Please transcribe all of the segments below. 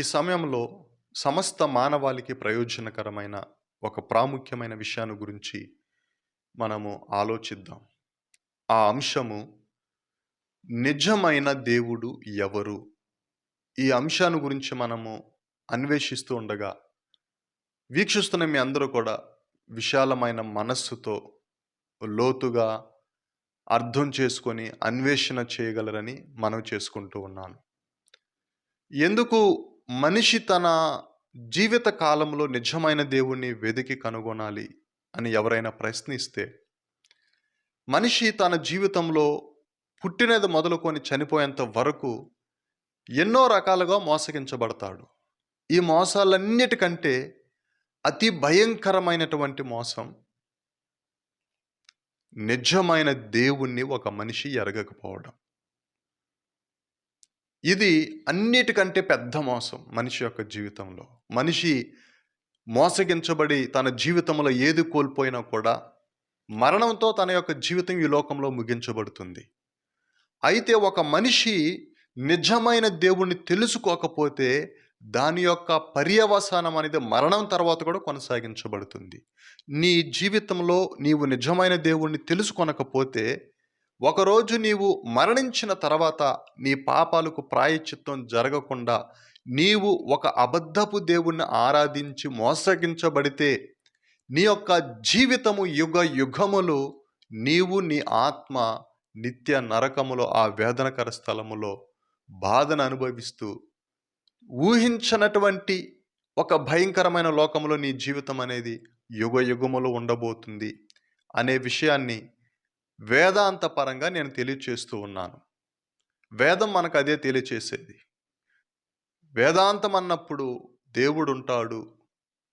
ఈ సమయంలో సమస్త మానవాళికి ప్రయోజనకరమైన ఒక ప్రాముఖ్యమైన విషయాన్ని గురించి మనము ఆలోచిద్దాం. ఆ అంశము నిజమైన దేవుడు ఎవరు? ఈ అంశాన్ని గురించి మనము అన్వేషిస్తూ ఉండగా వీక్షిస్తున్న మీ అందరూ కూడా విశాలమైన మనస్సుతో లోతుగా అర్థం చేసుకొని అన్వేషణ చేయగలరని మనం చేసుకుంటూ ఉన్నాను. ఎందుకు మనిషి తన జీవిత కాలంలో నిజమైన దేవుణ్ణి వెతికి కనుగొనాలి అని ఎవరైనా ప్రశ్నిస్తే మనిషి తన జీవితంలో పుట్టినది మొదలుకొని చనిపోయేంత వరకు ఎన్నో రకాలుగా మోసగించబడతాడు. ఈ మోసాలన్నిటికంటే అతి భయంకరమైనటువంటి మోసం నిజమైన దేవుణ్ణి ఒక మనిషి ఎరగకపోవడం. ఇది అన్నిటికంటే పెద్ద మోసం మనిషి యొక్క జీవితంలో. మనిషి మోసగించబడి తన జీవితంలో ఏది కోల్పోయినా కూడా మరణంతో తన యొక్క జీవితం ఈ లోకంలో ముగించబడుతుంది. అయితే ఒక మనిషి నిజమైన దేవుణ్ణి తెలుసుకోకపోతే దాని యొక్క పర్యవసానం అనేది మరణం తర్వాత కూడా కొనసాగించబడుతుంది. నీ జీవితంలో నీవు నిజమైన దేవుణ్ణి తెలుసుకొనకపోతే ఒకరోజు నీవు మరణించిన తర్వాత నీ పాపాలకు ప్రాయచిత్తం జరగకుండా నీవు ఒక అబద్ధపు దేవుణ్ణి ఆరాధించి మోసగించబడితే నీ యొక్క జీవితము యుగ యుగములు నీవు నీ ఆత్మ నిత్య నరకములో ఆ వేదనకర స్థలములో బాధను అనుభవిస్తూ ఊహించనటువంటి ఒక భయంకరమైన లోకంలో నీ జీవితం అనేది యుగ యుగములు ఉండబోతుంది అనే విషయాన్ని వేదాంత పరంగా నేను తెలియచేస్తూ ఉన్నాను. వేదం మనకు అదే తెలియచేసేది. వేదాంతం అన్నప్పుడు దేవుడు ఉంటాడు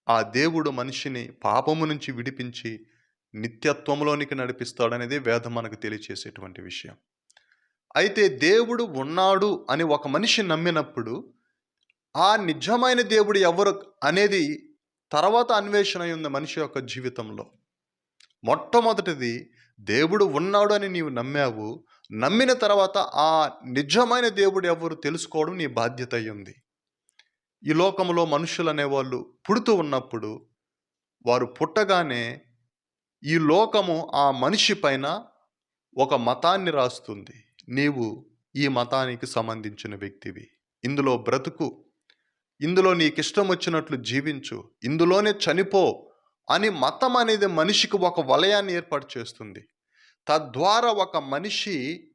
ఆ దేవుడు మనిషిని పాపము నుంచి విడిపించి నిత్యత్వంలోనికి నడిపిస్తాడనేది వేదం మనకు తెలియచేసేటువంటి విషయం. అయితే దేవుడు ఉన్నాడు అని ఒక మనిషి నమ్మినప్పుడు ఆ నిజమైన దేవుడు ఎవరు అనేది తర్వాత అన్వేషణ అయి ఉంది మనిషి యొక్క జీవితంలో మొట్టమొదటిది దేవుడు ఉన్నాడు అని నీవు నమ్మావు నమ్మిన తర్వాత ఆ నిజమైన దేవుడు ఎవరు తెలుసుకోవడం నీ బాధ్యత అయ్యింది ఉంది. ఈ లోకంలో మనుషులు అనేవాళ్ళు పుడుతూ ఉన్నప్పుడు వారు పుట్టగానే ఈ లోకము ఆ మనిషి పైన ఒక మతాన్ని రాస్తుంది. నీవు ఈ మతానికి సంబంధించిన వ్యక్తివి. ఇందులో బ్రతుకు. ఇందులో నీకు ఇష్టం వచ్చినట్లు జీవించు. ఇందులోనే చనిపో. అని మతం అనేది మనిషికి ఒక వలయాన్ని ఏర్పాటు చేస్తుంది. తద్వారా ఒక మనిషి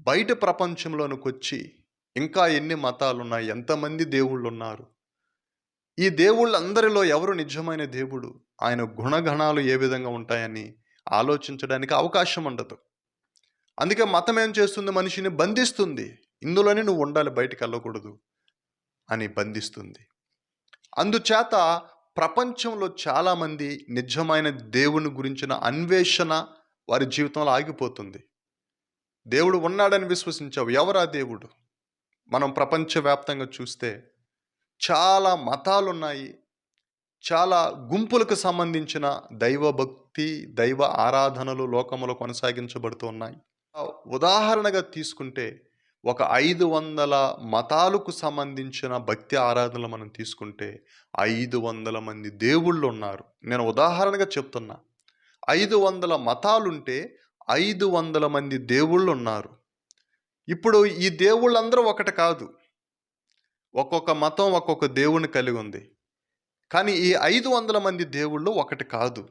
బయట ప్రపంచంలోనికి వచ్చి ఇంకా ఎన్ని మతాలు ఉన్నాయి ఎంతమంది దేవుళ్ళు ఉన్నారు ఈ దేవుళ్ళందరిలో ఎవరు నిజమైన దేవుడు? ఆయన గుణగణాలు ఏ విధంగా ఉంటాయని ఆలోచించడానికి అవకాశం ఉండదు. అందుకే మతం ఏం చేస్తుంది? మనిషిని బంధిస్తుంది. ఇందులోనే నువ్వు ఉండాలి బయటికి వెళ్ళకూడదు అని బంధిస్తుంది. అందుచేత ప్రపంచంలో చాలామంది నిజమైన దేవుని గురించిన అన్వేషణ వారి జీవితంలో ఆగిపోతుంది. దేవుడు ఉన్నాడని విశ్వసించావు. ఎవరా దేవుడు? మనం ప్రపంచవ్యాప్తంగా చూస్తే చాలా మతాలు ఉన్నాయి చాలా గుంపులకు సంబంధించిన దైవ భక్తి దైవ ఆరాధనలు లోకములు కొనసాగించబడుతూ ఉన్నాయి. ఉదాహరణగా తీసుకుంటే ఒక ఐదు వందల మతాలకు సంబంధించిన భక్తి ఆరాధనలు మనం తీసుకుంటే ఐదు వందల మంది దేవుళ్ళు ఉన్నారు. నేను ఉదాహరణగా చెప్తున్నా. ఐదు వందల మతాలుంటే ఐదు వందల మంది దేవుళ్ళు ఉన్నారు. ఇప్పుడు ఈ దేవుళ్ళందరూ ఒకటి కాదు. ఒక్కొక్క మతం ఒక్కొక్క దేవుని కలిగి ఉంది. కానీ ఈ ఐదు వందల మంది దేవుళ్ళు ఒకటి కాదు.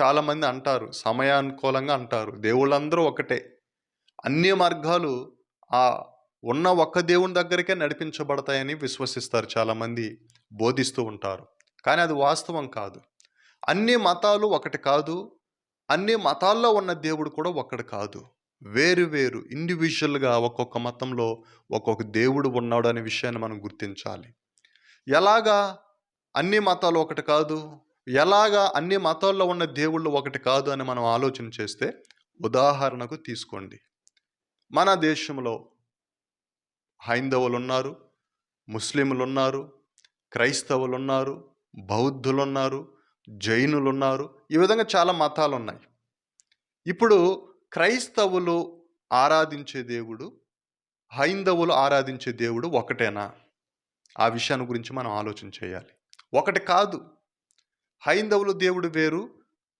చాలామంది అంటారు సమయానుకూలంగా అంటారు. దేవుళ్ళందరూ ఒకటే. అన్ని మార్గాలు ఆ ఉన్న ఒక్క దేవుని దగ్గరికే నడిపించబడతాయని విశ్వసిస్తారు చాలామంది బోధిస్తూ ఉంటారు. కానీ అది వాస్తవం కాదు. అన్ని మతాలు ఒకటి కాదు. అన్ని మతాల్లో ఉన్న దేవుడు కూడా ఒకటి కాదు. వేరు వేరు ఇండివిజువల్గా ఒక్కొక్క మతంలో ఒక్కొక్క దేవుడు ఉన్నాడు అనే విషయాన్ని మనం గుర్తించాలి. ఎలాగా అన్ని మతాలు ఒకటి కాదు? ఎలాగా అన్ని మతాల్లో ఉన్న దేవుళ్ళు ఒకటి కాదు అని మనం ఆలోచన చేస్తే ఉదాహరణకు తీసుకోండి. మన దేశంలో హైందవులు ఉన్నారు ముస్లింలు ఉన్నారు క్రైస్తవులు ఉన్నారు బౌద్ధులు ఉన్నారు జైనులు ఉన్నారు ఈ విధంగా చాలా మతాలు ఉన్నాయి ఇప్పుడు క్రైస్తవులు ఆరాధించే దేవుడు హైందవులు ఆరాధించే దేవుడు ఒకటేనా? ఆ విషయాన్ని గురించి మనం ఆలోచన చేయాలి. ఒకటి కాదు. హైందవులు దేవుడు వేరు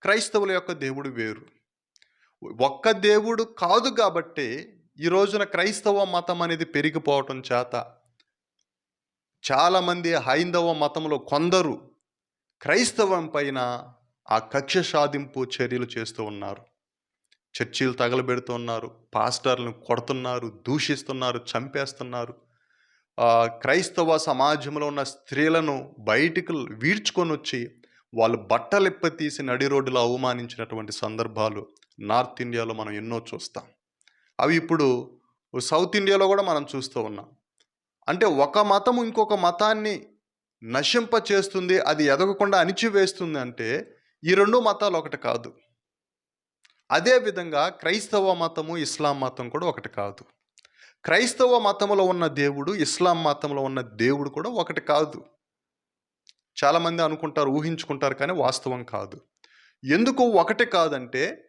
క్రైస్తవుల యొక్క దేవుడు వేరు. ఒక్క దేవుడు కాదు కాబట్టి ఈ రోజున క్రైస్తవ మతం అనేది పెరిగిపోవటం చేత చాలామంది హైందవ మతంలో కొందరు క్రైస్తవం పైన ఆ కక్ష సాధింపు చర్యలు చేస్తూ ఉన్నారు. చర్చీలు తగలబెడుతున్నారు పాస్టర్లను కొడుతున్నారు దూషిస్తున్నారు చంపేస్తున్నారు. క్రైస్తవ సమాజంలో ఉన్న స్త్రీలను బయటికి వీడ్చుకొని వచ్చి వాళ్ళు బట్టలిప్ప తీసి నడి రోడ్డులో అవమానించినటువంటి సందర్భాలు నార్త్ ఇండియాలో మనం ఎన్నో చూస్తాం. అవి ఇప్పుడు సౌత్ ఇండియాలో కూడా మనం చూస్తూ ఉన్నాం. అంటే ఒక మతం ఇంకొక మతాన్ని నశింప చేస్తుంది అది ఎదగకుండా అణిచివేస్తుంది అంటే ఈ రెండు మతాలు ఒకటి కాదు. అదే విధంగా క్రైస్తవ మతము ఇస్లాం మతం కూడా ఒకటి కాదు. క్రైస్తవ మతంలో ఉన్న దేవుడు ఇస్లాం మతంలో ఉన్న దేవుడు కూడా ఒకటి కాదు. చాలామంది అనుకుంటారు ఊహించుకుంటారు కానీ వాస్తవం కాదు. ఎందుకు ఒకటి కాదంటే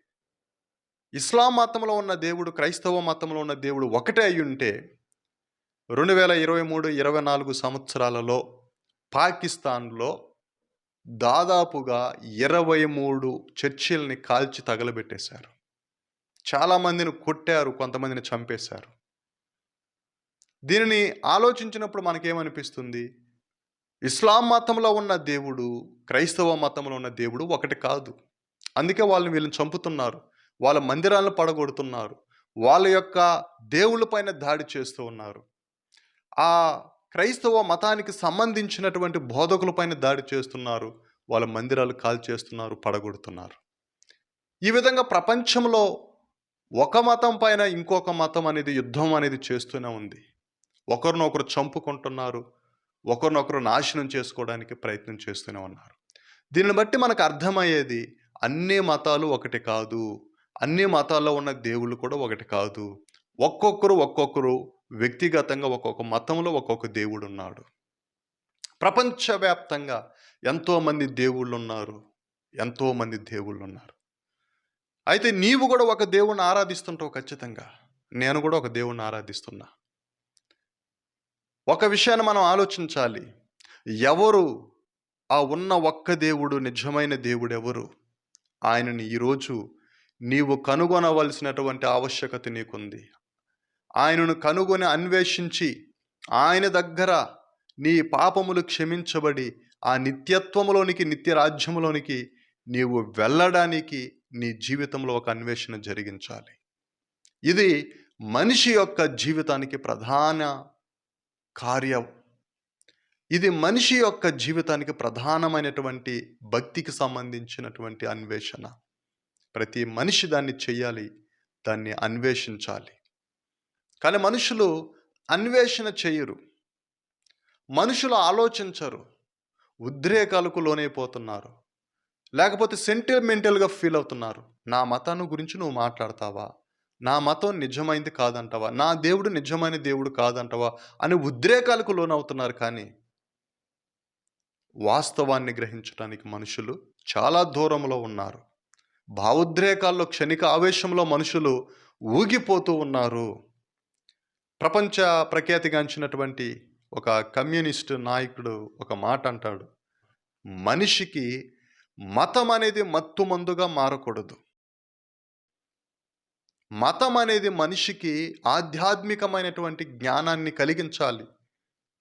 ఇస్లాం మతంలో ఉన్న దేవుడు క్రైస్తవ మతంలో ఉన్న దేవుడు ఒకటే అయి ఉంటే రెండు వేల ఇరవై మూడు ఇరవై నాలుగు సంవత్సరాలలో పాకిస్తాన్లో దాదాపుగా ఇరవై మూడు చర్చిల్ని కాల్చి తగలబెట్టేశారు. చాలామందిని కొట్టారు కొంతమందిని చంపేశారు. దీనిని ఆలోచించినప్పుడు మనకేమనిపిస్తుంది? ఇస్లాం మతంలో ఉన్న దేవుడు క్రైస్తవ మతంలో ఉన్న దేవుడు ఒకటి కాదు. అందుకే వాళ్ళని వీళ్ళని చంపుతున్నారు. వాళ్ళ మందిరాలను పడగొడుతున్నారు. వాళ్ళ యొక్క దేవుళ్ళపైన దాడి చేస్తూ ఉన్నారు. ఆ క్రైస్తవ మతానికి సంబంధించినటువంటి బోధకులపైన దాడి చేస్తున్నారు. వాళ్ళ మందిరాలు కాల్ చేస్తున్నారు పడగొడుతున్నారు. ఈ విధంగా ప్రపంచంలో ఒక మతం పైన ఇంకొక మతం అనేది యుద్ధం అనేది చేస్తూనే ఉంది. ఒకరినొకరు చంపుకుంటున్నారు. ఒకరినొకరు నాశనం చేసుకోవడానికి ప్రయత్నం చేస్తూనే ఉన్నారు. దీనిని బట్టి మనకు అర్థమయ్యేది అన్ని మతాలు ఒకటి కాదు. అన్ని మతాల్లో ఉన్న దేవుళ్ళు కూడా ఒకటి కాదు. ఒక్కొక్కరు ఒక్కొక్కరు వ్యక్తిగతంగా ఒక్కొక్క మతంలో ఒక్కొక్క దేవుడు ఉన్నాడు. ప్రపంచవ్యాప్తంగా ఎంతోమంది దేవుళ్ళు ఉన్నారు. ఎంతోమంది దేవుళ్ళు ఉన్నారు. అయితే నీవు కూడా ఒక దేవుణ్ణి ఆరాధిస్తుంటావు ఖచ్చితంగా. నేను కూడా ఒక దేవుణ్ణి ఆరాధిస్తున్నా. ఒక విషయాన్ని మనం ఆలోచించాలి. ఎవరు ఆ ఉన్న ఒక్క దేవుడు నిజమైన దేవుడు ఎవరు? ఆయనని ఈరోజు నీవు కనుగొనవలసినటువంటి ఆవశ్యకత నీకుంది. ఆయనను కనుగొని అన్వేషించి ఆయన దగ్గర నీ పాపములు క్షమించబడి ఆ నిత్యత్వంలోనికి నిత్యరాజ్యంలోనికి నీవు వెళ్ళడానికి నీ జీవితంలో ఒక అన్వేషణ జరిగించాలి. ఇది మనిషి యొక్క జీవితానికి ప్రధాన కార్యం. ఇది మనిషి యొక్క జీవితానికి ప్రధానమైనటువంటి భక్తికి సంబంధించినటువంటి అన్వేషణ. ప్రతి మనిషి దాన్ని చెయ్యాలి దాన్ని అన్వేషించాలి. కానీ మనుషులు అన్వేషణ చేయరు మనుషులు ఆలోచించరు. ఉద్రేకాలకు లోనైపోతున్నారు. లేకపోతే సెంటిమెంటల్గా ఫీల్ అవుతున్నారు. నా మతాన్ని గురించి నువ్వు మాట్లాడతావా? నా మతం నిజమైంది కాదంటవా? నా దేవుడు నిజమైన దేవుడు కాదంటవా? అని ఉద్రేకాలకు లోనవుతున్నారు కానీ వాస్తవాన్ని గ్రహించడానికి మనుషులు చాలా దూరంలో ఉన్నారు. భావోద్రేకాల్లో క్షణిక ఆవేశంలో మనుషులు ఊగిపోతూ ఉన్నారు. ప్రపంచ ప్రఖ్యాతిగాంచినటువంటి ఒక కమ్యూనిస్ట్ నాయకుడు ఒక మాట అంటాడు. మనిషికి మతం అనేది మత్తు మందుగా మారకూడదు. మతం అనేది మనిషికి ఆధ్యాత్మికమైనటువంటి జ్ఞానాన్ని కలిగించాలి.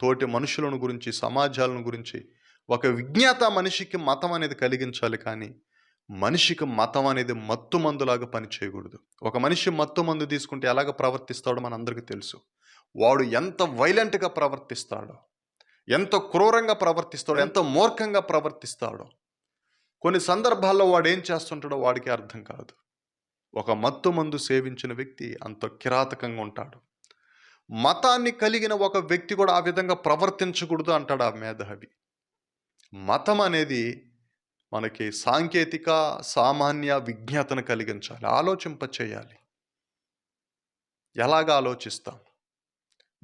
తోటి మనుషులను గురించి సమాజాలను గురించి ఒక విజ్ఞాత మనిషికి మతం అనేది కలిగించాలి కానీ మనిషికి మతం అనేది మత్తు మందులాగా పనిచేయకూడదు ఒక మనిషి మత్తు మందు తీసుకుంటే ఎలాగ ప్రవర్తిస్తాడో మనందరికీ తెలుసు. వాడు ఎంత వైలెంట్గా ప్రవర్తిస్తాడో ఎంత క్రూరంగా ప్రవర్తిస్తాడో ఎంత మూర్ఖంగా ప్రవర్తిస్తాడో కొన్ని సందర్భాల్లో వాడు ఏం చేస్తుంటాడో వాడికి అర్థం కాదు. ఒక మత్తు మందు సేవించిన వ్యక్తి అంత కిరాతకంగా ఉంటాడు. మతాన్ని కలిగిన ఒక వ్యక్తి కూడా ఆ విధంగా ప్రవర్తించకూడదు అంటాడు ఆ మేధావి. మతం అనేది మనకి సాంకేతిక సామాన్య విజ్ఞాతను కలిగించాలి. ఆలోచింప చేయాలి ఎలాగ ఆలోచిస్తాం?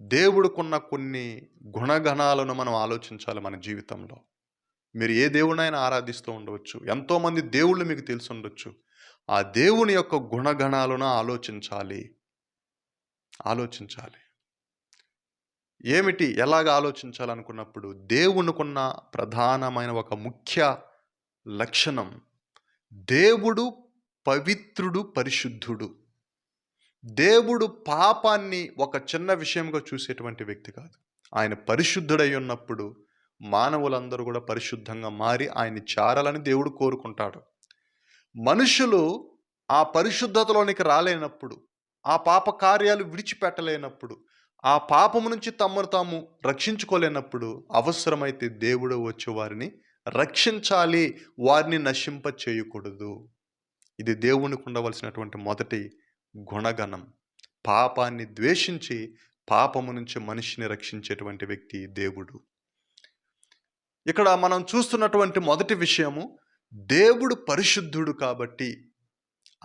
దేవుడికున్న కొన్ని గుణగణాలను మనం ఆలోచించాలి మన జీవితంలో. మీరు ఏ దేవుడైనా ఆరాధిస్తూ ఉండవచ్చు. ఎంతోమంది దేవుళ్ళు మీకు తెలిసి ఉండొచ్చు. ఆ దేవుని యొక్క గుణగణాలను ఆలోచించాలి. ఆలోచించాలి. ఏమిటి? ఎలాగ ఆలోచించాలనుకున్నప్పుడు? దేవునికున్న ప్రధానమైన ఒక ముఖ్య లక్షణం దేవుడు పవిత్రుడు, పరిశుద్ధుడు. దేవుడు పాపాన్ని ఒక చిన్న విషయంగా చూసేటువంటి వ్యక్తి కాదు. ఆయన పరిశుద్ధుడై ఉన్నప్పుడు మానవులందరూ కూడా పరిశుద్ధంగా మారి ఆయన చేరాలని దేవుడు కోరుకుంటాడు. మనుషులు ఆ పరిశుద్ధతలోనికి రాలేనప్పుడు, ఆ పాప కార్యాలు విడిచిపెట్టలేనప్పుడు, ఆ పాపము నుంచి తమను తాము రక్షించుకోలేనప్పుడు అవసరమైతే దేవుడు వచ్చి వారిని రక్షించాలి. వారిని నశింప చేయకూడదు. ఇది దేవునికి ఉండవలసినటువంటి మొదటి గుణగణం. పాపాన్ని ద్వేషించి పాపము నుంచి మనిషిని రక్షించేటువంటి వ్యక్తి దేవుడు. ఇక్కడ మనం చూస్తున్నటువంటి మొదటి విషయము దేవుడు పరిశుద్ధుడు కాబట్టి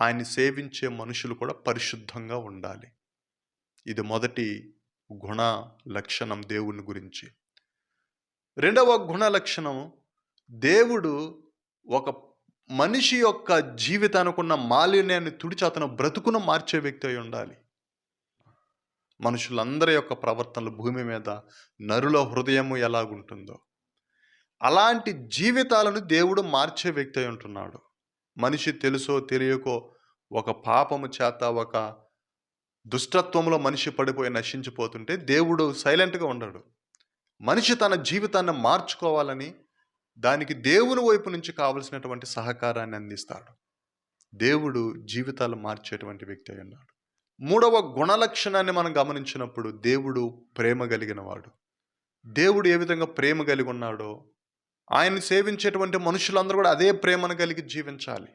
ఆయన్ని సేవించే మనుషులు కూడా పరిశుద్ధంగా ఉండాలి. ఇది మొదటి గుణ లక్షణం దేవుని గురించి. రెండవ గుణ లక్షణం దేవుడు ఒక మనిషి యొక్క జీవితానికి ఉన్న మాలిన్యాన్ని తుడిచి అతను బ్రతుకును మార్చే వ్యక్తి అయి ఉండాలి. మనుషులందరి యొక్క ప్రవర్తనలు భూమి మీద నరుల హృదయము ఎలాగుంటుందో అలాంటి జీవితాలను దేవుడు మార్చే వ్యక్తి అయి ఉంటున్నాడు. మనిషి తెలుసో తెలియకో ఒక పాపము చేత ఒక దుష్టత్వంలో మనిషి పడిపోయి నశించిపోతుంటే దేవుడు సైలెంట్‌గా ఉండడు. మనిషి తన జీవితాన్ని మార్చుకోవాలని దానికి దేవుని వైపు నుంచి కావలసినటువంటి సహకారాన్ని అందిస్తాడు. దేవుడు జీవితాలు మార్చేటువంటి వ్యక్తి అయి ఉన్నాడు. మూడవ గుణ లక్షణాన్ని మనం గమనించినప్పుడు దేవుడు ప్రేమ కలిగిన వాడు. దేవుడు ఏ విధంగా ప్రేమ కలిగి ఉన్నాడో ఆయన్ని సేవించేటువంటి మనుషులందరూ కూడా అదే ప్రేమను కలిగి జీవించాలి.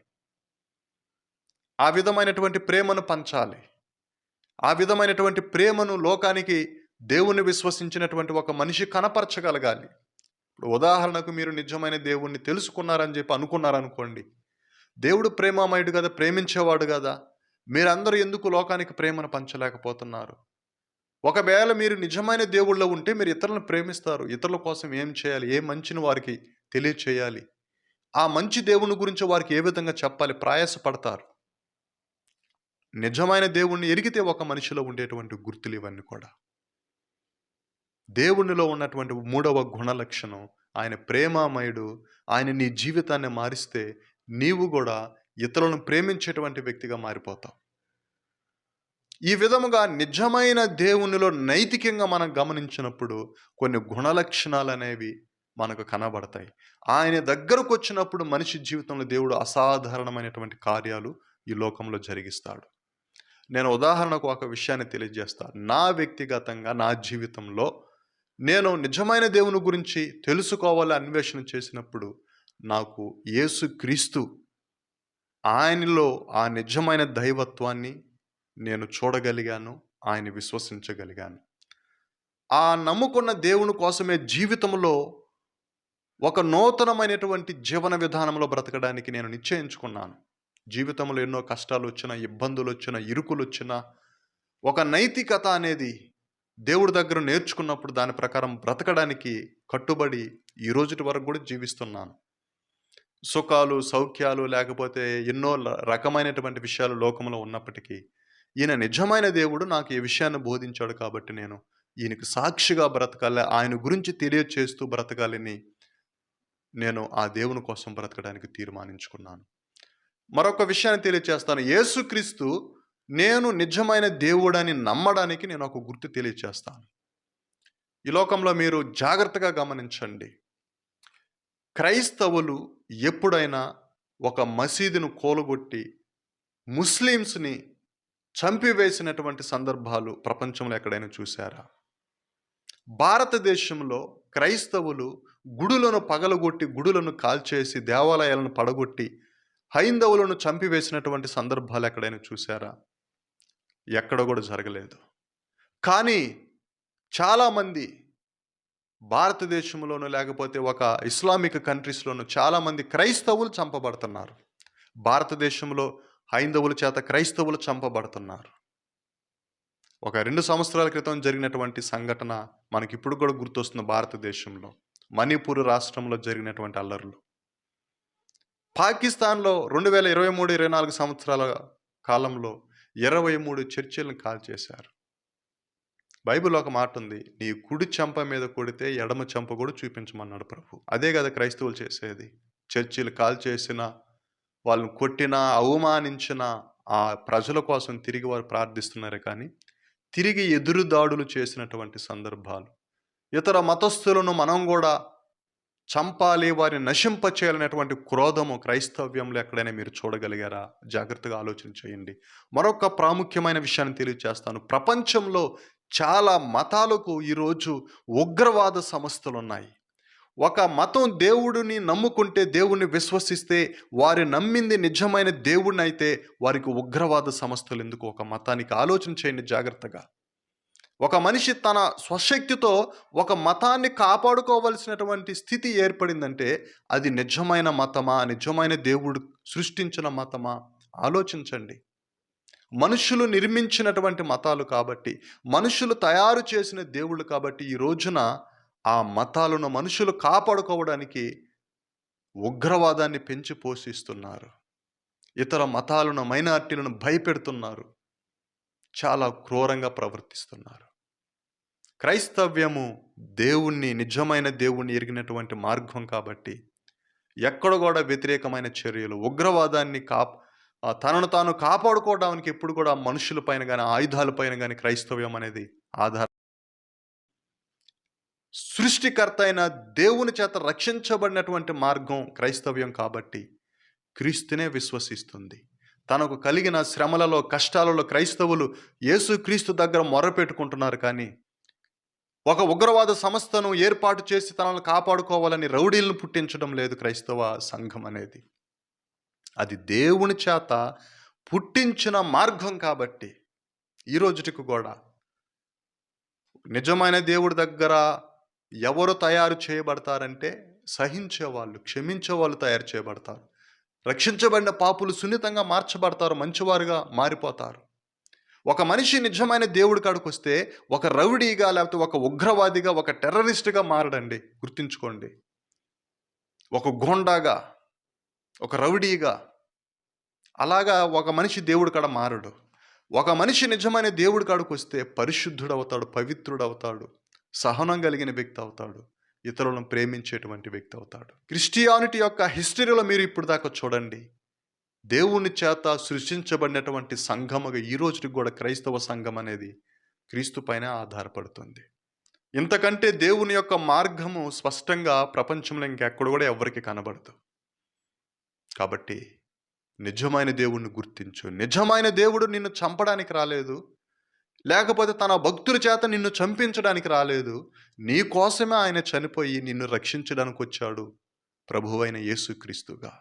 ఆ విధమైనటువంటి ప్రేమను పంచాలి. ఆ విధమైనటువంటి ప్రేమను లోకానికి దేవుణ్ణి విశ్వసించినటువంటి ఒక మనిషి కనపరచగలగాలి. ఇప్పుడు ఉదాహరణకు మీరు నిజమైన దేవుణ్ణి తెలుసుకున్నారని చెప్పి అనుకున్నారనుకోండి. దేవుడు ప్రేమామయుడు కదా ప్రేమించేవాడు కదా మీరందరూ ఎందుకు లోకానికి ప్రేమను పంచలేకపోతున్నారు? ఒకవేళ మీరు నిజమైన దేవుళ్ళో ఉంటే మీరు ఇతరులను ప్రేమిస్తారు. ఇతరుల కోసం ఏం చేయాలి? ఏ మంచిని వారికి తెలియచేయాలి? ఆ మంచి దేవుని గురించి వారికి ఏ విధంగా చెప్పాలి? ప్రయాసపడతారు. నిజమైన దేవుణ్ణి ఎరిగితే ఒక మనిషిలో ఉండేటువంటి గుర్తులు ఇవన్నీ కూడా. దేవునిలో ఉన్నటువంటి మూడవ గుణ లక్షణం ఆయన ప్రేమామయుడు. ఆయన నీ జీవితాన్ని మారిస్తే నీవు కూడా ఇతరులను ప్రేమించేటువంటి వ్యక్తిగా మారిపోతావు. ఈ విధముగా నిజమైన దేవునిలో నైతికంగా మనం గమనించినప్పుడు కొన్ని గుణ లక్షణాలనేవి మనకు కనబడతాయి. ఆయన దగ్గరకు వచ్చినప్పుడు మనిషి జీవితంలో దేవుడు అసాధారణమైనటువంటి కార్యాలు ఈ లోకంలో జరిగిస్తాడు. నేను ఉదాహరణకు ఒక విషయాన్ని తెలియజేస్తా. నా వ్యక్తిగతంగా నా జీవితంలో నేను నిజమైన దేవుని గురించి తెలుసుకోవాలి అన్వేషణ చేసినప్పుడు నాకు యేసు క్రీస్తు ఆయనలో ఆ నిజమైన దైవత్వాన్ని నేను చూడగలిగాను. ఆయన విశ్వసించగలిగాను. ఆ నమ్ముకున్న దేవుని కోసమే జీవితంలో ఒక నూతనమైనటువంటి జీవన విధానంలో బ్రతకడానికి నేను నిశ్చయించుకున్నాను. జీవితంలో ఎన్నో కష్టాలు వచ్చినా ఇబ్బందులు వచ్చినా ఇరుకులు వచ్చినా ఒక నైతికత అనేది దేవుడి దగ్గర నేర్చుకున్నప్పుడు దాని ప్రకారం బ్రతకడానికి కట్టుబడి ఈ రోజుటి వరకు కూడా జీవిస్తున్నాను. సుఖాలు, సౌఖ్యాలు లేకపోతే ఎన్నో ల రకమైనటువంటి విషయాలు లోకంలో ఉన్నప్పటికీ ఈయన నిజమైన దేవుడు నాకు ఈ విషయాన్ని బోధించాడు కాబట్టి నేను ఈయనకు సాక్షిగా బ్రతకాలి. ఆయన గురించి తెలియచేస్తూ బ్రతకాలని నేను ఆ దేవుని కోసం బ్రతకడానికి తీర్మానించుకున్నాను. మరొక విషయాన్ని తెలియచేస్తాను. యేసుక్రీస్తు నేను నిజమైన దేవుడని నమ్మడానికి నేను ఒక గుర్తు తెలియచేస్తాను. ఈ లోకంలో మీరు జాగ్రత్తగా గమనించండి. క్రైస్తవులు ఎప్పుడైనా ఒక మసీదును కోలగొట్టి ముస్లిమ్స్‌ని చంపివేసినటువంటి సందర్భాలు ప్రపంచంలో ఎక్కడైనా చూసారా? భారతదేశంలో క్రైస్తవులు గుడులను పగలగొట్టి, గుడులను కాల్చేసి, దేవాలయాలను పడగొట్టి, హైందవులను చంపివేసినటువంటి సందర్భాలు ఎక్కడైనా చూసారా? ఎక్కడ కూడా జరగలేదు. కానీ చాలామంది భారతదేశంలోనూ లేకపోతే ఒక ఇస్లామిక్ కంట్రీస్‌లోనూ చాలామంది క్రైస్తవులు చంపబడుతున్నారు. భారతదేశంలో హైందవుల చేత క్రైస్తవులు చంపబడుతున్నారు. ఒక రెండు సంవత్సరాల క్రితం జరిగినటువంటి సంఘటన మనకి ఇప్పుడు కూడా గుర్తొస్తుంది భారతదేశంలో. మణిపూర్ రాష్ట్రంలో జరిగినటువంటి అల్లర్లు. పాకిస్తాన్‌లో 2023, 24 సంవత్సరాల కాలంలో 23 చర్చిలను కాల్చేశారు. బైబిల్ ఒక మాట ఉంది. నీ కుడి చెంప మీద కొడితే ఎడమ చెంప కూడా చూపించమన్నాడు ప్రభు. అదే కదా క్రైస్తవులు చేసేది. చర్చిలు కాల్చేసినా, వాళ్ళని కొట్టినా, అవమానించిన ఆ ప్రజల కోసం తిరిగి వారు ప్రార్థిస్తున్నారు కానీ, తిరిగి ఎదురు దాడులు చేసినటువంటి సందర్భాలు. ఇతర మతస్థులను మనం కూడా చంపాలి, వారిని నశింపచేయాలనేటువంటి క్రోధము క్రైస్తవ్యంలో ఎక్కడైనా మీరు చూడగలిగారా? జాగ్రత్తగా ఆలోచన చేయండి. మరొక ప్రాముఖ్యమైన విషయాన్ని తెలియజేస్తాను. ప్రపంచంలో చాలా మతాలకు ఈరోజు ఉగ్రవాద సంస్థలున్నాయి. ఒక మతం దేవుడిని నమ్ముకుంటే, దేవుణ్ణి విశ్వసిస్తే, వారు నమ్మింది నిజమైన దేవుడినైతే వారికి ఉగ్రవాద సంస్థలెందుకు? ఒక మతానికి ఆలోచన చేయండి జాగ్రత్తగా. ఒక మనిషి తన స్వశక్తితో ఒక మతాన్ని కాపాడుకోవాల్సినటువంటి స్థితి ఏర్పడిందంటే, అది నిజమైన మతమా? నిజమైన దేవుడు సృష్టించిన మతమా? ఆలోచించండి. మనుషులు నిర్మించినటువంటి మతాలు కాబట్టి, మనుషులు తయారు చేసిన దేవుళ్ళు కాబట్టి, ఈ రోజున ఆ మతాలను మనుషులు కాపాడుకోవడానికి ఉగ్రవాదాన్ని పెంచి పోషిస్తున్నారు. ఇతర మతాలను, మైనార్టీలను భయపెడుతున్నారు. చాలా క్రూరంగా ప్రవర్తిస్తున్నారు. క్రైస్తవ్యము దేవుణ్ణి, నిజమైన దేవుణ్ణి ఎరిగినటువంటి మార్గం కాబట్టి, ఎక్కడ కూడా వ్యతిరేకమైన చర్యలు, ఉగ్రవాదాన్ని కాప్ తనను తాను కాపాడుకోవడానికి ఎప్పుడు కూడా మనుషులపైన కానీ ఆయుధాలపైన కానీ క్రైస్తవ్యం అనేది ఆధార సృష్టికర్త అయిన దేవుని చేత రక్షించబడినటువంటి మార్గం క్రైస్తవ్యం కాబట్టి, క్రీస్తునే విశ్వసిస్తుంది. తనకు కలిగిన శ్రమలలో, కష్టాలలో క్రైస్తవులు యేసుక్రీస్తు దగ్గర మొర్రపెట్టుకుంటున్నారు కానీ, ఒక ఉగ్రవాద సంస్థను ఏర్పాటు చేసి తనను కాపాడుకోవాలని రౌడీలను పుట్టించడం లేదు క్రైస్తవ సంఘం అనేది. అది దేవుని చేత పుట్టించిన మార్గం కాబట్టి, ఈ రోజుటికి కూడా నిజమైన దేవుడి దగ్గర ఎవరు తయారు చేయబడతారంటే, సహించేవాళ్ళు, క్షమించేవాళ్ళు తయారు చేయబడతారు. రక్షించబడిన పాపులు సున్నితంగా మార్చబడతారు, మంచివారుగా మారిపోతారు. ఒక మనిషి నిజమైన దేవుడి కాడికొస్తే, ఒక రౌడీగా లేకపోతే ఒక ఉగ్రవాదిగా, ఒక టెర్రరిస్ట్‌గా మారడండి. గుర్తుంచుకోండి. ఒక గోండాగా ఒక రౌడీగా అలాగా ఒక మనిషి దేవుడి కాడ మారడు. ఒక మనిషి నిజమైన దేవుడి కాడికొస్తే పరిశుద్ధుడవుతాడు, పవిత్రుడవుతాడు, సహనం కలిగిన వ్యక్తి అవుతాడు. ఇతరులను ప్రేమించేటువంటి వ్యక్తి అవుతాడు. క్రిస్టియానిటీ యొక్క హిస్టరీలో మీరు ఇప్పుడు దాకా చూడండి. దేవుని చేత సృష్టించబడినటువంటి సంఘముగా ఈ రోజుకి కూడా క్రైస్తవ సంఘం అనేది క్రీస్తు పైన ఆధారపడుతుంది. ఇంతకంటే దేవుని యొక్క మార్గము స్పష్టంగా ప్రపంచంలో ఇంకెక్కడ కూడా ఎవరికి కనబడదు. కాబట్టి నిజమైన దేవుణ్ణి గుర్తించు. నిజమైన దేవుడు నిన్ను చంపడానికి రాలేదు. లేకపోతే తన భక్తుల చేత నిన్ను చంపించడానికి రాలేదు. నీ కోసమే ఆయన చనిపోయి నిన్ను రక్షించడానికి వచ్చాడు ప్రభువైన యేసుక్రీస్తుగా.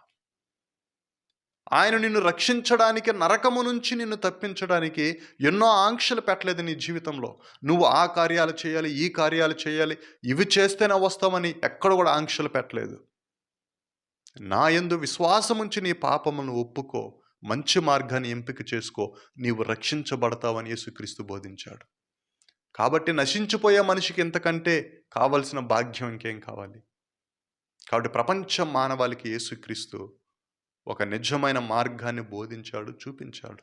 ఆయన నిన్ను రక్షించడానికి, నరకము నుంచి నిన్ను తప్పించడానికి ఎన్నో ఆంక్షలు పెట్టలేదు నీ జీవితంలో. నువ్వు ఆ కార్యాలు చేయాలి, ఈ కార్యాలు చేయాలి, ఇవి చేస్తేనే వస్తామని ఎక్కడ కూడా ఆంక్షలు పెట్టలేదు. నా యందు విశ్వాసముంచి నీ పాపమును ఒప్పుకో, మంచి మార్గాన్ని ఎంపిక చేసుకో, నీవు రక్షించబడతావని యేసుక్రీస్తు బోధించాడు. కాబట్టి నశించిపోయే మనిషికి ఇంతకంటే కావాల్సిన భాగ్యం ఇంకేం కావాలి? కాబట్టి ప్రపంచ మానవాళికి యేసుక్రీస్తు ఒక నిజమైన మార్గాన్ని బోధించాడు, చూపించాడు.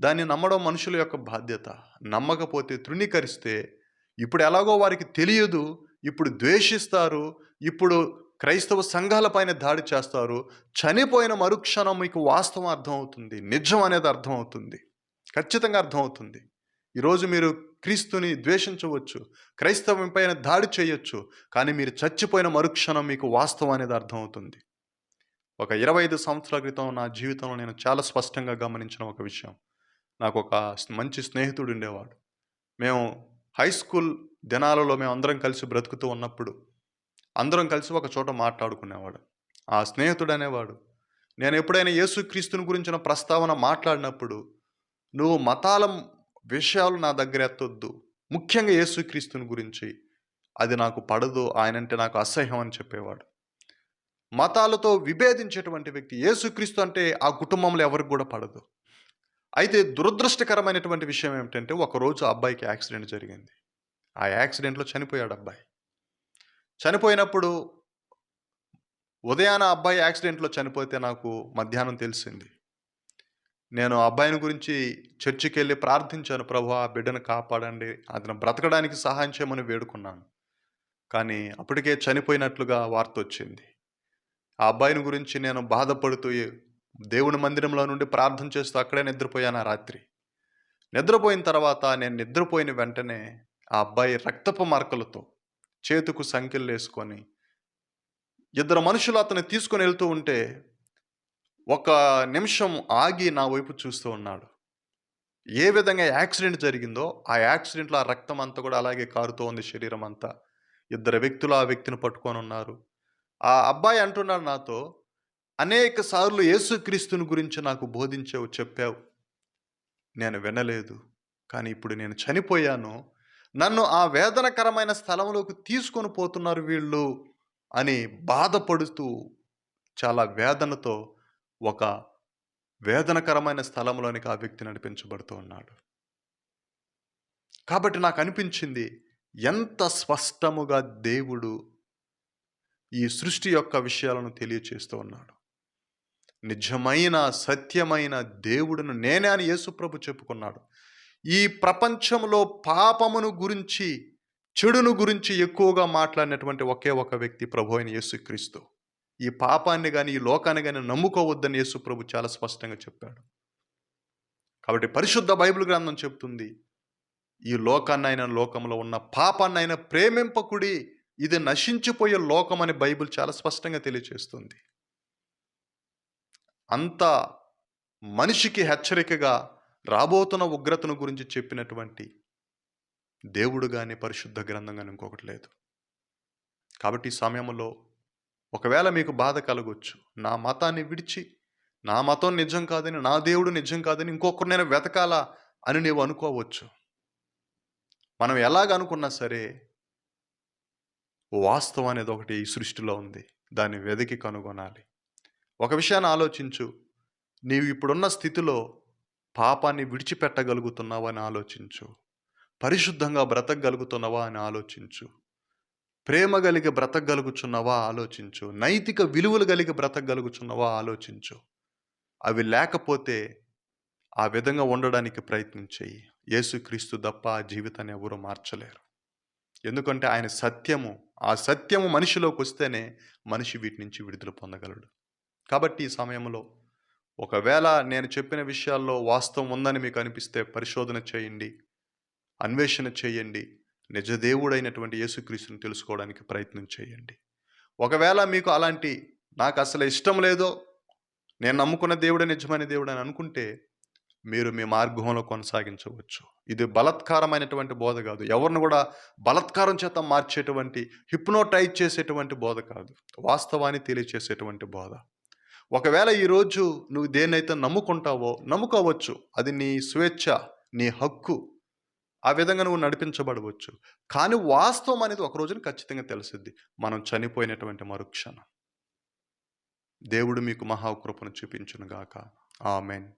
దాన్ని నమ్మడం మనుషుల యొక్క బాధ్యత. నమ్మకపోతే తృణీకరిస్తే ఇప్పుడు ఎలాగో వారికి తెలియదు, ఇప్పుడు ద్వేషిస్తారు, ఇప్పుడు క్రైస్తవ సంఘాల పైన దాడి చేస్తారు. చనిపోయిన మరుక్షణం మీకు వాస్తవం అర్థమవుతుంది. నిజం అనేది అర్థమవుతుంది. ఖచ్చితంగా అర్థమవుతుంది. ఈరోజు మీరు క్రీస్తుని ద్వేషించవచ్చు. క్రైస్తవం పైన దాడి చేయొచ్చు. కానీ మీరు చచ్చిపోయిన మరుక్షణం మీకు వాస్తవం అనేది అర్థమవుతుంది. ఒక 25 సంవత్సరాల క్రితం నా జీవితంలో నేను చాలా స్పష్టంగా గమనించిన ఒక విషయం. నాకు ఒక మంచి స్నేహితుడు ఉండేవాడు. మేము హై స్కూల్ దినాలలో మేము అందరం కలిసి బ్రతుకుతూ ఉన్నప్పుడు, అందరం కలిసి ఒక చోట మాట్లాడుకునేవాడు. ఆ స్నేహితుడు అనేవాడు, నేను ఎప్పుడైనా యేసుక్రీస్తుని గురించిన ప్రస్తావన మాట్లాడినప్పుడు, నువ్వు మతాల విషయాలు నా దగ్గర ఎత్తొద్దు. ముఖ్యంగా యేసుక్రీస్తుని గురించి. అది నాకు పడదు. ఆయనంటే నాకు అసహ్యం అని చెప్పేవాడు. మతాలతో విభేదించేటువంటి వ్యక్తి. యేసుక్రీస్తు అంటే ఆ కుటుంబంలో ఎవరికి కూడా పడదు. అయితే దురదృష్టకరమైనటువంటి విషయం ఏమిటంటే, ఒకరోజు అబ్బాయికి యాక్సిడెంట్ జరిగింది. ఆ యాక్సిడెంట్‌లో చనిపోయాడు అబ్బాయి. చనిపోయినప్పుడు ఉదయాన అబ్బాయి యాక్సిడెంట్‌లో చనిపోతే నాకు మధ్యాహ్నం తెలిసింది. నేను ఆ అబ్బాయిని గురించి చర్చికెళ్ళి ప్రార్థించాను. ప్రభు ఆ బిడ్డను కాపాడండి. అతను బ్రతకడానికి సహాయం చేయమని వేడుకున్నాను. కానీ అప్పటికే చనిపోయినట్లుగా వార్తొచ్చింది. ఆ అబ్బాయిని గురించి నేను బాధపడుతూ దేవుని మందిరంలో నుండి ప్రార్థన చేస్తూ అక్కడే నిద్రపోయాను ఆ రాత్రి. నిద్రపోయిన తర్వాత నేను నిద్రపోయిన వెంటనే ఆ అబ్బాయి రక్తపు మరకలతో చేతుకు సంకెళ్ళేసుకొని ఇద్దరు మనుషులు అతన్ని తీసుకొని వెళ్తూ ఉంటే ఒక నిమిషం ఆగి నా వైపు చూస్తూ ఉన్నాడు. ఏ విధంగా యాక్సిడెంట్ జరిగిందో, ఆ యాక్సిడెంట్‌లో ఆ రక్తం అంతా కూడా అలాగే కారుతూ ఉంది శరీరం అంతా. ఇద్దరు వ్యక్తులు ఆ వ్యక్తిని పట్టుకొనున్నారు. ఆ అబ్బాయి అంటున్నాడు నాతో, "అనేక సార్లు యేసుక్రీస్తుని గురించి నాకు బోధించావు, చెప్పావు. నేను వినలేదు. కానీ ఇప్పుడు నేను చనిపోయాను. నన్ను ఆ వేదనకరమైన స్థలంలోకి తీసుకొని పోతున్నారు వీళ్ళు" అని బాధపడుతూ చాలా వేదనతో ఒక వేదనకరమైన స్థలంలోనికి ఆ వ్యక్తి నడిపించబడుతూ ఉన్నాడు. కాబట్టి నాకు అనిపించింది ఎంత స్పష్టముగా దేవుడు ఈ సృష్టి యొక్క విషయాలను తెలియచేస్తూ ఉన్నాడు. నిజమైన, సత్యమైన దేవుడును నేనే అని యేసుప్రభు చెప్పుకున్నాడు. ఈ ప్రపంచంలో పాపమును గురించి, చెడును గురించి ఎక్కువగా మాట్లాడినటువంటి ఒకే ఒక వ్యక్తి ప్రభు అయిన యేసుక్రీస్తు. ఈ పాపాన్ని కానీ ఈ లోకాన్ని కానీ నమ్ముకోవద్దని యేసు ప్రభు చాలా స్పష్టంగా చెప్పాడు. కాబట్టి పరిశుద్ధ బైబిల్ గ్రంథం చెప్తుంది. ఈ లోకాన్నైన లోకంలో ఉన్న పాపాన్నైన ప్రేమింపకుడి. ఇది నశించిపోయే లోకం అని బైబిల్ చాలా స్పష్టంగా తెలియచేస్తుంది. అంత మనిషికి హెచ్చరికగా రాబోతున్న ఉగ్రతను గురించి చెప్పినటువంటి దేవుడు కానీ పరిశుద్ధ గ్రంథం కానీ ఇంకొకటి లేదు. కాబట్టి ఈ సమయంలో ఒకవేళ మీకు బాధ కలగొచ్చు. నా మతాన్ని విడిచి, నా మతం నిజం కాదని, నా దేవుడు నిజం కాదని ఇంకొకరు నేను వెతకాలా అని నీవు అనుకోవచ్చు. మనం ఎలాగ అనుకున్నా సరే వాస్తవం అనేది ఒకటి ఈ సృష్టిలో ఉంది. దాన్ని వెదకి కనుగొనాలి. ఒక విషయాన్ని ఆలోచించు. నీవు ఇప్పుడున్న స్థితిలో పాపాన్ని విడిచిపెట్టగలుగుతున్నావా అని ఆలోచించు. పరిశుద్ధంగా బ్రతకగలుగుతున్నావా అని ఆలోచించు. ప్రేమ కలిగి బ్రతకగలుగుచున్నావా ఆలోచించు. నైతిక విలువలు కలిగి బ్రతకగలుగుచున్నావా ఆలోచించు. అవి లేకపోతే ఆ విధంగా ఉండడానికి ప్రయత్నించేయి యేసుక్రీస్తు తప్ప ఆ జీవితాన్ని ఎవరూ మార్చలేరు. ఎందుకంటే ఆయన సత్యము. ఆ సత్యము మనిషిలోకి వస్తేనే మనిషి వీటి నుంచి విడుదల పొందగలడు. కాబట్టి ఈ సమయంలో ఒకవేళ నేను చెప్పిన విషయాల్లో వాస్తవం ఉందని మీకు అనిపిస్తే పరిశోధన చేయండి. అన్వేషణ చేయండి. నిజ దేవుడైనటువంటి యేసుక్రీస్తుని తెలుసుకోవడానికి ప్రయత్నం చేయండి. ఒకవేళ మీకు అలాంటి నాకు అసలు ఇష్టం లేదో, నేను నమ్ముకున్న దేవుడే నిజమైన దేవుడు అని అనుకుంటే, మీరు మీ మార్గంలో కొనసాగించవచ్చు. ఇది బలత్కారమైనటువంటి బోధ కాదు. ఎవరిని కూడా బలత్కారం చేత మార్చేటువంటి, హిప్నోటైజ్ చేసేటువంటి బోధ కాదు. వాస్తవాన్ని తెలియచేసేటువంటి బోధ. ఒకవేళ ఈరోజు నువ్వు దేన్నైతే నమ్ముకుంటావో నమ్ముకోవచ్చు. అది నీ స్వేచ్ఛ, నీ హక్కు. ఆ విధంగా నువ్వు నడిపించబడవచ్చు. కానీ వాస్తవం అనేది ఒక రోజున ఖచ్చితంగా తెలిసిద్ది. మనం చనిపోయినటువంటి మరుక్షణం. దేవుడు మీకు మహా చూపించునుగాక ఆమెన్ గాక.